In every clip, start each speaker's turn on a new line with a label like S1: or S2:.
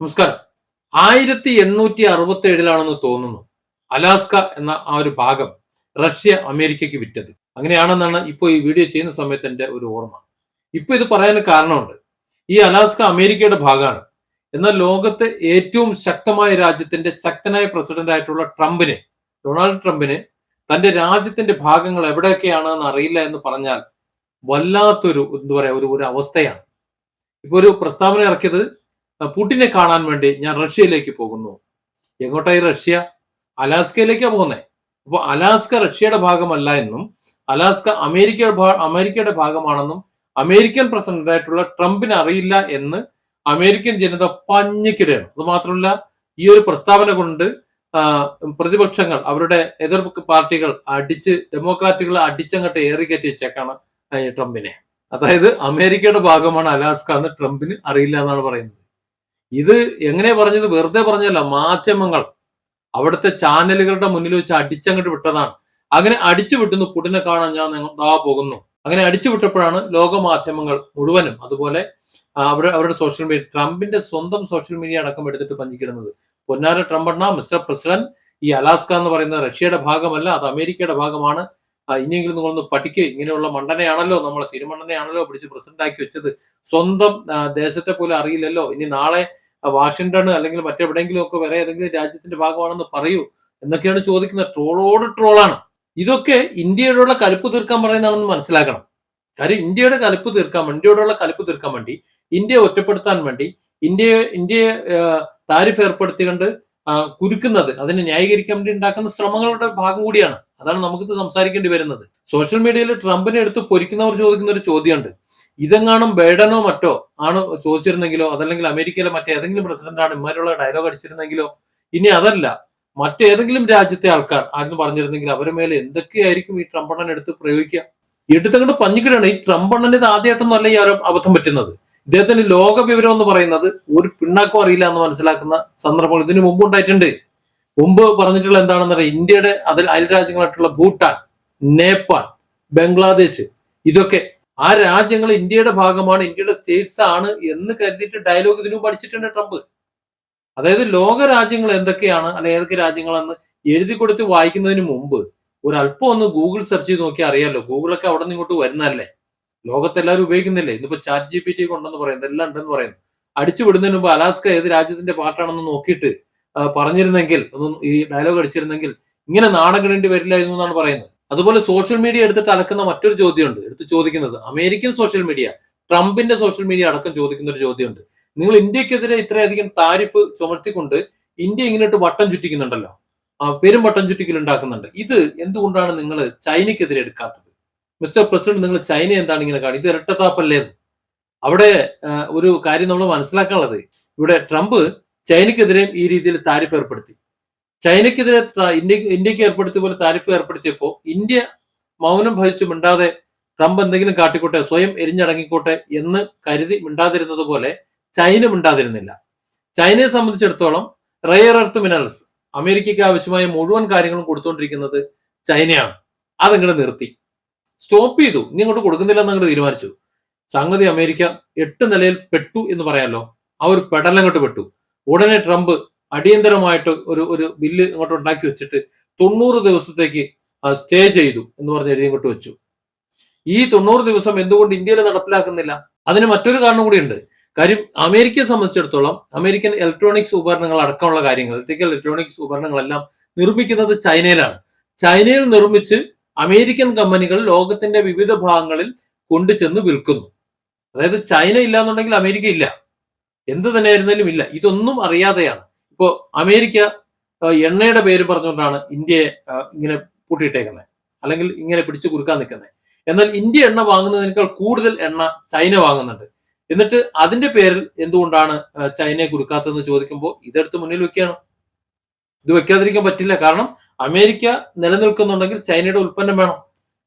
S1: നമസ്കാരം. ആയിരത്തി എണ്ണൂറ്റി അറുപത്തി ഏഴിലാണെന്ന് തോന്നുന്നു അലാസ്ക എന്ന ആ ഒരു ഭാഗം റഷ്യ അമേരിക്കയ്ക്ക് വിറ്റത്. അങ്ങനെയാണെന്നാണ് ഇപ്പോൾ ഈ വീഡിയോ ചെയ്യുന്ന സമയത്ത് എന്റെ ഒരു ഓർമ്മ. ഇപ്പൊ ഇത് പറയാൻ കാരണമുണ്ട്. ഈ അലാസ്ക അമേരിക്കയുടെ ഭാഗമാണ്. എന്നാൽ ലോകത്തെ ഏറ്റവും ശക്തമായ രാജ്യത്തിന്റെ ശക്തനായ പ്രസിഡന്റ് ആയിട്ടുള്ള ട്രംപിന് ഡൊണാൾഡ് ട്രംപിന് തന്റെ രാജ്യത്തിന്റെ ഭാഗങ്ങൾ എവിടെയൊക്കെയാണ് എന്ന് അറിയില്ല എന്ന് പറഞ്ഞാൽ വല്ലാത്തൊരു എന്താ പറയാ ഒരു ഒരു അവസ്ഥയാണ്. ഇപ്പൊ ഒരു പ്രസ്താവന ഇറക്കിയത് പുടിനെ കാണാൻ വേണ്ടി ഞാൻ റഷ്യയിലേക്ക് പോകുന്നു. എങ്ങോട്ടായി റഷ്യ? അലാസ്കയിലേക്കാണ് പോകുന്നത് അപ്പോൾ അലാസ്ക റഷ്യയുടെ ഭാഗമല്ല എന്നും അലാസ്ക അമേരിക്കയുടെ അമേരിക്കയുടെ ഭാഗമാണെന്നും അമേരിക്കൻ പ്രസിഡന്റായിട്ടുള്ള ട്രംപിന് അറിയില്ല എന്ന് അമേരിക്കൻ ജനത പഞ്ഞിക്കിടയാണ്. അത് മാത്രമല്ല ഈ ഒരു പ്രസ്താവന കൊണ്ട് പ്രതിപക്ഷങ്ങൾ അവരുടെ എതിർ പാർട്ടികൾ അടിച്ച് ഡെമോക്രാറ്റുകളെ അടിച്ചങ്ങട്ട് ഏറിക്കയറ്റി വെച്ചേക്കാണ് ട്രംപിനെ. അതായത് അമേരിക്കയുടെ ഭാഗമാണ് അലാസ്ക എന്ന് ട്രംപിന് അറിയില്ല എന്നാണ് പറയുന്നത്. ഇത് എങ്ങനെ പറഞ്ഞത്? വെറുതെ പറഞ്ഞല്ല മാധ്യമങ്ങൾ. അവിടുത്തെ ചാനലുകളുടെ മുന്നിൽ വെച്ച് അടിച്ചങ്ങോട്ട് വിട്ടതാണ്. അങ്ങനെ അടിച്ചു വിട്ടുന്നു പുടിനെ കാണാൻ ഞാൻ ദാ പോകുന്നു. അങ്ങനെ അടിച്ചു വിട്ടപ്പോഴാണ് ലോക മാധ്യമങ്ങൾ മുഴുവനും അതുപോലെ അവരുടെ അവരുടെ സോഷ്യൽ മീഡിയ ട്രംപിന്റെ സ്വന്തം സോഷ്യൽ മീഡിയ അടക്കം എടുത്തിട്ട് പഞ്ചിക്കിടുന്നത് പൊന്നാര ട്രംപ് എണ്ണ മിസ്റ്റർ പ്രസിഡന്റ് ഈ അലാസ്ക എന്ന് പറയുന്നത് റഷ്യയുടെ ഭാഗമല്ല അത് അമേരിക്കയുടെ ഭാഗമാണ്. ഇനിയെങ്കിലും നിങ്ങളൊന്ന് പഠിക്കുക ഇങ്ങനെയുള്ള മണ്ടനെയാണല്ലോ നമ്മളെ തിരുമണ്ണനെയാണല്ലോ പിടിച്ച് പ്രസിഡന്റ് ആക്കി വെച്ചത്. സ്വന്തം ദേശത്തെ പോലെ അറിയില്ലല്ലോ. ഇനി നാളെ വാഷിങ്ടൺ അല്ലെങ്കിൽ മറ്റെവിടെയെങ്കിലും ഒക്കെ വരെ ഏതെങ്കിലും രാജ്യത്തിന്റെ ഭാഗമാണെന്ന് പറയൂ എന്നൊക്കെയാണ് ചോദിക്കുന്നത്. ട്രോളോട് ട്രോളാണ്. ഇതൊക്കെ ഇന്ത്യയോടുള്ള കലിപ്പ് തീർക്കാൻ പറയുന്നതാണെന്ന് മനസ്സിലാക്കണം. കാര്യം ഇന്ത്യയുടെ കലിപ്പ് തീർക്കാൻ ഇന്ത്യയോടുള്ള കലിപ്പ് തീർക്കാൻ വേണ്ടി ഇന്ത്യയെ ഒറ്റപ്പെടുത്താൻ വേണ്ടി ഇന്ത്യയെ ഇന്ത്യയെ താരിഫ് ഏർപ്പെടുത്തിക്കൊണ്ട് കുരുക്കുന്നത് അതിനെ ന്യായീകരിക്കാൻ വേണ്ടി ഉണ്ടാക്കുന്ന ശ്രമങ്ങളുടെ ഭാഗം കൂടിയാണ്. അതാണ് നമുക്കിത് സംസാരിക്കേണ്ടി വരുന്നത്. സോഷ്യൽ മീഡിയയിൽ ട്രംപിനെ എടുത്ത് പൊരിക്കുന്നവർ ചോദിക്കുന്ന ഒരു ചോദ്യമുണ്ട്. ഇതെങ്ങാനും ബൈഡനോ മറ്റോ ആണ് ചോദിച്ചിരുന്നെങ്കിലോ അതല്ലെങ്കിൽ അമേരിക്കയിലെ മറ്റേതെങ്കിലും പ്രസിഡന്റാണ് ഇമാരുള്ള ഡയലോഗ് അടിച്ചിരുന്നെങ്കിലോ ഇനി അതല്ല. മറ്റേതെങ്കിലും രാജ്യത്തെ ആൾക്കാർ ആരെന്ന് പറഞ്ഞിരുന്നെങ്കിൽ അവരെ മേലെ എന്തൊക്കെയായിരിക്കും ഈ ട്രംപണ്ണൻ എടുത്ത് പ്രയോഗിക്കുക? എടുത്തങ്ങോട്ട് പഞ്ഞിക്കിടാണ് ഈ ട്രംപണ്ണന് ഇത് ആദ്യമായിട്ടൊന്നും അല്ല ഈ അബദ്ധം പറ്റുന്നത്. ഇദ്ദേഹത്തിന് ലോക വിവരം എന്ന് പറയുന്നത് ഒരു പിണ്ണാക്കും അറിയില്ല എന്ന് മനസ്സിലാക്കുന്ന സന്ദർഭങ്ങൾ ഇതിനു മുമ്പ് ഉണ്ടായിട്ടുണ്ട്. മുമ്പ് പറഞ്ഞിട്ടുള്ള എന്താണെന്ന് പറയുക ഇന്ത്യയുടെ അതിൽ അയൽ രാജ്യങ്ങളായിട്ടുള്ള ഭൂട്ടാൻ നേപ്പാൾ ബംഗ്ലാദേശ് ഇതൊക്കെ ആ രാജ്യങ്ങൾ ഇന്ത്യയുടെ ഭാഗമാണ് ഇന്ത്യയുടെ സ്റ്റേറ്റ്സ് ആണ് എന്ന് കരുതിയിട്ട് ഡയലോഗ് ഇതിനു പഠിച്ചിട്ടുണ്ട് ട്രംപ്. അതായത് ലോക രാജ്യങ്ങൾ എന്തൊക്കെയാണ് അല്ലെ ഏതൊക്കെ രാജ്യങ്ങളെന്ന് എഴുതി കൊടുത്ത് വായിക്കുന്നതിന് മുമ്പ് ഒരല്പം ഒന്ന് ഗൂഗിൾ സെർച്ച് ചെയ്ത് നോക്കിയാൽ അറിയാലോ ഗൂഗിളൊക്കെ അവിടെ നിന്ന് ഇങ്ങോട്ട് വരുന്നതല്ലേ? ലോകത്ത് എല്ലാവരും ഉപയോഗിക്കുന്നില്ലേ? ഇന്നിപ്പോ ചാറ്റ് ജി പി ടി കൊണ്ടെന്ന് പറയുന്നത് എല്ലാം ഉണ്ടെന്ന് പറയുന്നു. അടിച്ചു വിടുന്നതിന് മുമ്പ് അലാസ്ക ഏത് രാജ്യത്തിന്റെ പാട്ടാണെന്ന് നോക്കിയിട്ട് പറഞ്ഞിരുന്നെങ്കിൽ ഒന്ന് ഈ ഡയലോഗ് അടിച്ചിരുന്നെങ്കിൽ ഇങ്ങനെ നാണകിടേണ്ടി വരില്ലായിരുന്നു എന്നാണ് പറയുന്നത്? അതുപോലെ സോഷ്യൽ മീഡിയ എടുത്തിട്ട് അലക്കുന്ന മറ്റൊരു ചോദ്യമുണ്ട്. എടുത്ത് ചോദിക്കുന്നത് അമേരിക്കൻ സോഷ്യൽ മീഡിയ ട്രംപിന്റെ സോഷ്യൽ മീഡിയ അടക്കം ചോദിക്കുന്ന ഒരു ചോദ്യമുണ്ട്. നിങ്ങൾ ഇന്ത്യക്കെതിരെ ഇത്രയധികം താരിഫ് ചുമർത്തിക്കൊണ്ട് ഇന്ത്യ ഇങ്ങോട്ട് വട്ടം ചുറ്റിക്കുന്നുണ്ടല്ലോ. പെരും വട്ടം ചുറ്റിക്കൽ ഉണ്ടാക്കുന്നുണ്ട്. ഇത് എന്തുകൊണ്ടാണ് നിങ്ങൾ ചൈനയ്ക്കെതിരെ എടുക്കാത്തത്? മിസ്റ്റർ പ്രസിഡന്റ് നിങ്ങൾ ചൈന എന്താണ് ഇങ്ങനെ കാണുന്നത്? ഇത് ഇരട്ടത്താപ്പല്ലേ അവിടെ ഒരു കാര്യം നമ്മൾ മനസ്സിലാക്കാനുള്ളത്. ഇവിടെ ട്രംപ് ചൈനയ്ക്കെതിരെയും ഈ രീതിയിൽ താരിഫ് ഏർപ്പെടുത്തി. ചൈനയ്ക്കെതിരെ ഇന്ത്യ ഇന്ത്യയ്ക്ക് ഏർപ്പെടുത്തിയ പോലെ താരിഫ് ഏർപ്പെടുത്തിയപ്പോൾ ഇന്ത്യ മൗനം ഭരിച്ചു മിണ്ടാതെ ട്രംപ് എന്തെങ്കിലും കാട്ടിക്കോട്ടെ സ്വയം എരിഞ്ഞടങ്ങിക്കോട്ടെ എന്ന് കരുതി മിണ്ടാതിരുന്നത് പോലെ ചൈന മിണ്ടാതിരുന്നില്ല. ചൈനയെ സംബന്ധിച്ചിടത്തോളം റയർ എർത്ത് മിനറൽസ് അമേരിക്കയ്ക്ക് ആവശ്യമായ മുഴുവൻ കാര്യങ്ങളും കൊടുത്തുകൊണ്ടിരിക്കുന്നത് ചൈനയാണ്. അതങ്ങോട്ട് നിർത്തി. സ്റ്റോപ്പ് ചെയ്തു. ഇനി ഇങ്ങോട്ട് കൊടുക്കുന്നില്ല എന്ന് അങ്ങോട്ട് തീരുമാനിച്ചു. സംഗതി അമേരിക്ക എട്ട് നിലയിൽ പെട്ടു എന്ന് പറയാമല്ലോ ആ ഒരു പെടലങ്ങോട്ട് പെട്ടു. ഉടനെ ട്രംപ് അടിയന്തരമായിട്ട് ഒരു ഒരു ബില്ല് ഇങ്ങോട്ട് ഉണ്ടാക്കി വെച്ചിട്ട് തൊണ്ണൂറ് ദിവസത്തേക്ക് സ്റ്റേ ചെയ്തു എന്ന് പറഞ്ഞ് എഴുതി ഇങ്ങോട്ട് വെച്ചു. ഈ തൊണ്ണൂറ് ദിവസം എന്തുകൊണ്ട് ഇന്ത്യയിൽ നടപ്പിലാക്കുന്നില്ല? അതിന് മറ്റൊരു കാരണം കൂടിയുണ്ട്. കാര്യം അമേരിക്കയെ സംബന്ധിച്ചിടത്തോളം അമേരിക്കൻ ഇലക്ട്രോണിക്സ് ഉപകരണങ്ങൾ അടക്കമുള്ള കാര്യങ്ങൾ ഇലക്ട്രിക്കൽ ഇലക്ട്രോണിക്സ് ഉപകരണങ്ങളെല്ലാം നിർമ്മിക്കുന്നത് ചൈനയിലാണ്. ചൈനയിൽ നിർമ്മിച്ച് അമേരിക്കൻ കമ്പനികൾ ലോകത്തിന്റെ വിവിധ ഭാഗങ്ങളിൽ കൊണ്ടുചെന്ന് വിൽക്കുന്നു. അതായത് ചൈന ഇല്ല എന്നുണ്ടെങ്കിൽ അമേരിക്ക ഇല്ല. എന്ത് തന്നെയായിരുന്നാലും ഇല്ല. ഇതൊന്നും അറിയാതെയാണ്. ഇപ്പോ അമേരിക്ക എണ്ണയുടെ പേര് പറഞ്ഞുകൊണ്ടാണ് ഇന്ത്യയെ ഇങ്ങനെ പൂട്ടിയിട്ടേക്കുന്നത് അല്ലെങ്കിൽ ഇങ്ങനെ പിടിച്ചു കുറുക്കാൻ നിൽക്കുന്നത് എന്നാൽ ഇന്ത്യ എണ്ണ വാങ്ങുന്നതിനേക്കാൾ കൂടുതൽ എണ്ണ ചൈന വാങ്ങുന്നുണ്ട്. എന്നിട്ട് അതിന്റെ പേരിൽ എന്തുകൊണ്ടാണ് ചൈനയെ കുറുക്കാത്തതെന്ന് ചോദിക്കുമ്പോൾ ഇതെടുത്ത് മുന്നിൽ വെക്കുകയാണ്. ഇത് വെക്കാതിരിക്കാൻ പറ്റില്ല. കാരണം അമേരിക്ക നിലനിൽക്കുന്നുണ്ടെങ്കിൽ ചൈനയുടെ ഉൽപ്പന്നം വേണം.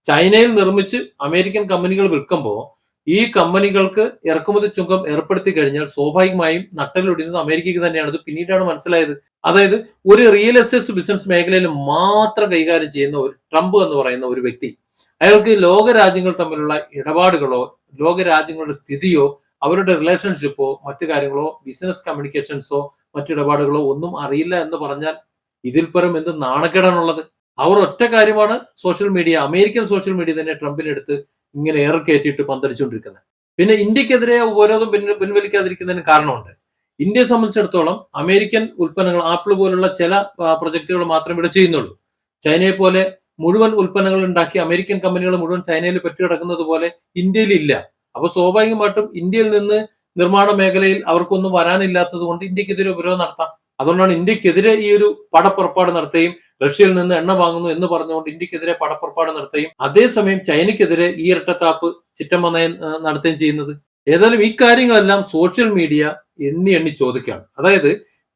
S1: ചൈനയിൽ നിർമ്മിച്ച് അമേരിക്കൻ കമ്പനികൾ വിൽക്കുമ്പോൾ ഈ കമ്പനികൾക്ക് ഇറക്കുമതി ചുങ്കം ഏർപ്പെടുത്തി കഴിഞ്ഞാൽ സ്വാഭാവികമായും നട്ടലൊടിയുന്നത് അമേരിക്കയ്ക്ക് തന്നെയാണ്. അത് പിന്നീടാണ് മനസ്സിലായത്. അതായത് ഒരു റിയൽ എസ്റ്റേറ്റ് ബിസിനസ് മേഖലയിൽ മാത്രം കൈകാര്യം ചെയ്യുന്ന ഒരു ട്രംപ് എന്ന് പറയുന്ന ഒരു വ്യക്തി അയാൾക്ക് ലോകരാജ്യങ്ങൾ തമ്മിലുള്ള ഇടപാടുകളോ ലോകരാജ്യങ്ങളുടെ സ്ഥിതിയോ അവരുടെ റിലേഷൻഷിപ്പോ മറ്റു കാര്യങ്ങളോ ബിസിനസ് കമ്മ്യൂണിക്കേഷൻസോ മറ്റിടപാടുകളോ ഒന്നും അറിയില്ല എന്ന് പറഞ്ഞാൽ ഇതിൽ പരം എന്ത് നാണക്കേടാണുള്ളത്? അവർ ഒറ്റ കാര്യമാണ് social media American social media തന്നെ ട്രംപിനെടുത്ത് ഇങ്ങനെ ഏറെ കയറ്റിയിട്ട് പന്തടിച്ചുകൊണ്ടിരിക്കുന്നത് പിന്നെ ഇന്ത്യക്കെതിരെ ഉപരോധം പിൻ പിൻവലിക്കാതിരിക്കുന്നതിന് കാരണമുണ്ട്. ഇന്ത്യയെ സംബന്ധിച്ചിടത്തോളം അമേരിക്കൻ ഉൽപ്പന്നങ്ങൾ ആപ്പിൾ പോലുള്ള ചില പ്രൊജക്ടുകൾ മാത്രം ഇവിടെ ചെയ്യുന്നുള്ളൂ. ചൈനയെ പോലെ മുഴുവൻ ഉൽപ്പന്നങ്ങൾ ഉണ്ടാക്കി അമേരിക്കൻ കമ്പനികൾ മുഴുവൻ ചൈനയിൽ പെറ്റുകിടക്കുന്നത് പോലെ ഇന്ത്യയിൽ ഇല്ല. അപ്പൊ സ്വാഭാവികമായിട്ടും ഇന്ത്യയിൽ നിന്ന് നിർമ്മാണ മേഖലയിൽ അവർക്കൊന്നും വരാനില്ലാത്തത് കൊണ്ട് ഇന്ത്യക്കെതിരെ ഉപരോധം നടത്താം. അതുകൊണ്ടാണ് ഇന്ത്യക്കെതിരെ ഈ ഒരു പടപ്പുറപ്പാട് നടത്തുകയും റഷ്യയിൽ നിന്ന് എണ്ണ വാങ്ങുന്നു എന്ന് പറഞ്ഞുകൊണ്ട് ഇന്ത്യക്കെതിരെ പടപ്പുറപ്പാട് നടത്തുകയും അതേസമയം ചൈനയ്ക്കെതിരെ ഈ ഇരട്ടത്താപ്പ് ചിറ്റമ്മ നയം നടത്തുകയും ചെയ്യുന്നത്. ഏതായാലും ഈ കാര്യങ്ങളെല്ലാം സോഷ്യൽ മീഡിയ എണ്ണി എണ്ണി ചോദിക്കുകയാണ്. അതായത്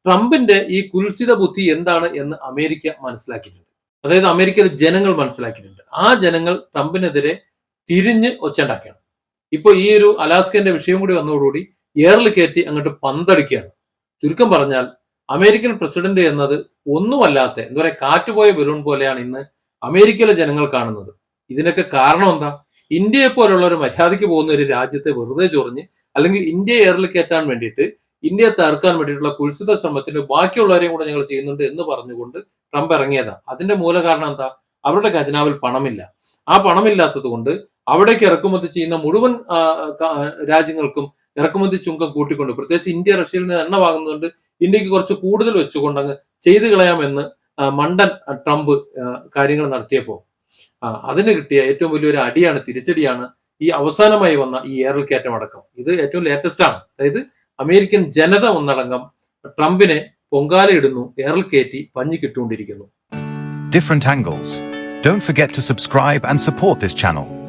S1: ട്രംപിന്റെ ഈ കുൽസിത ബുദ്ധി എന്താണ് എന്ന് അമേരിക്ക മനസ്സിലാക്കിയിട്ടുണ്ട്. അതായത് അമേരിക്കയിലെ ജനങ്ങൾ മനസ്സിലാക്കിയിട്ടുണ്ട്. ആ ജനങ്ങൾ ട്രംപിനെതിരെ തിരിഞ്ഞ് ഒച്ചണ്ടാക്കുകയാണ് ഇപ്പൊ ഈ ഒരു അലാസ്കന്റെ വിഷയം കൂടി വന്നതോടുകൂടി എയറിൽ കയറ്റി അങ്ങോട്ട് പന്തടിക്കുകയാണ്. ചുരുക്കം പറഞ്ഞാൽ അമേരിക്കൻ പ്രസിഡന്റ് എന്നത് ഒന്നുമല്ലാത്ത എന്താ പറയുക കാറ്റുപോയ ബലൂൺ പോലെയാണ് ഇന്ന് അമേരിക്കയിലെ ജനങ്ങൾ കാണുന്നത്. ഇതിനൊക്കെ കാരണം എന്താ? ഇന്ത്യയെ പോലുള്ള ഒരു മര്യാദയ്ക്ക് പോകുന്ന ഒരു രാജ്യത്തെ വെറുതെ ചൊറിഞ്ഞ് അല്ലെങ്കിൽ ഇന്ത്യ എയറിൽ കയറ്റാൻ വേണ്ടിയിട്ട് ഇന്ത്യയെ തകർക്കാൻ വേണ്ടിയിട്ടുള്ള കുൽസിത ശ്രമത്തിന് ബാക്കിയുള്ളവരെയും കൂടെ ഞങ്ങൾ ചെയ്യുന്നുണ്ട് എന്ന് പറഞ്ഞുകൊണ്ട് ട്രംപ് ഇറങ്ങിയതാ. അതിന്റെ മൂല കാരണം എന്താ? അവരുടെ ഖജനാവിൽ പണമില്ല. ആ പണമില്ലാത്തത് കൊണ്ട് അവിടേക്ക് ഇറക്കുമതി ചെയ്യുന്ന മുഴുവൻ രാജ്യങ്ങൾക്കും ഇറക്കുമതി ചുങ്കം കൂട്ടിക്കൊണ്ട് പ്രത്യേകിച്ച് ഇന്ത്യ റഷ്യയിൽ നിന്ന് എണ്ണ വാങ്ങുന്നുണ്ട് ഇന്ത്യയ്ക്ക് കുറച്ച് കൂടുതൽ വെച്ചുകൊണ്ടങ്ങ് ചെയ്തു കളയാമെന്ന് മണ്ടൻ ട്രംപ് കാര്യങ്ങൾ നടത്തിയപ്പോൾ അതിന് കിട്ടിയ ഏറ്റവും വലിയൊരു അടിയാണ് തിരിച്ചടിയാണ് ഈ അവസാനമായി വന്ന ഈ ഏറൽ കയറ്റം അടക്കം. ഇത് ഏറ്റവും ലേറ്റസ്റ്റ് ആണ്. അതായത് അമേരിക്കൻ ജനത ഒന്നടങ്കം ട്രംപിനെ പൊങ്കാലയിടുന്നു ഏറൽ കയറ്റി പഞ്ഞു കിട്ടുകൊണ്ടിരിക്കുന്നു.
S2: Different angles don't forget to subscribe and support this channel.